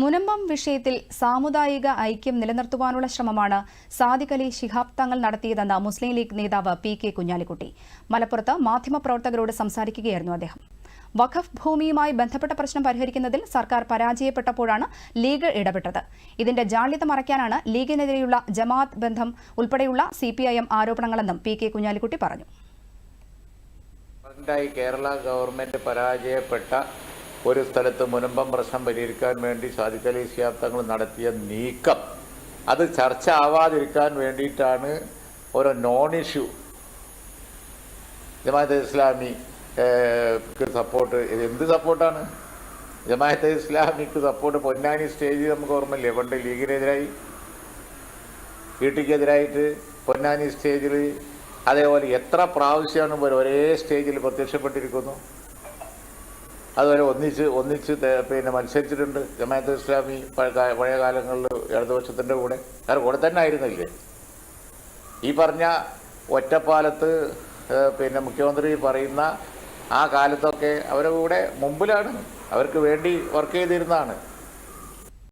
മുനമ്പം വിഷയത്തിൽ സാമുദായിക ഐക്യം നിലനിർത്തുവാനുള്ള ശ്രമമാണ് സാദിഖലി ശിഹാബ് തങ്ങൾ നടത്തിയതെന്ന് മുസ്ലിം ലീഗ് നേതാവ് പി കെ കുഞ്ഞാലിക്കുട്ടി. മലപ്പുറത്ത് മാധ്യമപ്രവർത്തകരോട് സംസാരിക്കുകയായിരുന്നു അദ്ദേഹം. വഖഫ് ഭൂമിയുമായി ബന്ധപ്പെട്ട പ്രശ്നം പരിഹരിക്കുന്നതിൽ സർക്കാർ പരാജയപ്പെട്ടപ്പോഴാണ് ലീഗ് ഇടപെട്ടത്. ഇതിന്റെ ജാള്യത മറയ്ക്കാനാണ് ലീഗിനെതിരെയുള്ള ജമാഅത്ത് ബന്ധം ഉൾപ്പെടെയുള്ള സി ആരോപണങ്ങളെന്നും പി കെ കുഞ്ഞാലിക്കുട്ടി പറഞ്ഞു. കേരള ഗവൺമെന്റ് പരാജയപ്പെട്ട ഒരു സ്ഥലത്ത് മുനമ്പം പ്രശ്നം പരിഹരിക്കാൻ വേണ്ടി സാദിഖ് അലി നടത്തിയ നീക്കം. അത് ചർച്ച ആവാതിരിക്കാൻ വേണ്ടിയിട്ടാണ് ഒരു നോൺ ഇഷ്യൂ ജമാഅത്തെ ഇസ്ലാമിക്ക് സപ്പോർട്ട് ഇത് എന്ത് സപ്പോർട്ടാണ് ജമാഅത്തെ ഇസ്ലാമിക്ക് സപ്പോർട്ട് പൊന്നാനി സ്റ്റേജിൽ നമുക്ക് ഓർമ്മയില്ലേ? പണ്ട് ലീഗിനെതിരായി വീട്ടിക്കെതിരായിട്ട് പൊന്നാനി സ്റ്റേജിൽ അതേപോലെ എത്ര പ്രാവശ്യമാണ് ഒരേ സ്റ്റേജിൽ പ്രത്യക്ഷപ്പെട്ടിരിക്കുന്നു? അതുപോലെ ഒന്നിച്ച് ഒന്നിച്ച് പിന്നെ മത്സരിച്ചിട്ടുണ്ട് ജമാഅത്ത് ഇസ്ലാമി പഴയ കാലങ്ങളിൽ ഇടതുപക്ഷത്തിന്റെ കൂടെ. കാരണം കൂടെ തന്നെ ആയിരുന്നില്ലേ? ഈ പറഞ്ഞ ഒറ്റപ്പാലത്ത് പിന്നെ മുഖ്യമന്ത്രി പറയുന്ന ആ കാലത്തൊക്കെ അവരുടെ കൂടെ മുമ്പിലാണ്. അവർക്ക് വേണ്ടി വർക്ക് ചെയ്തിരുന്നതാണ്.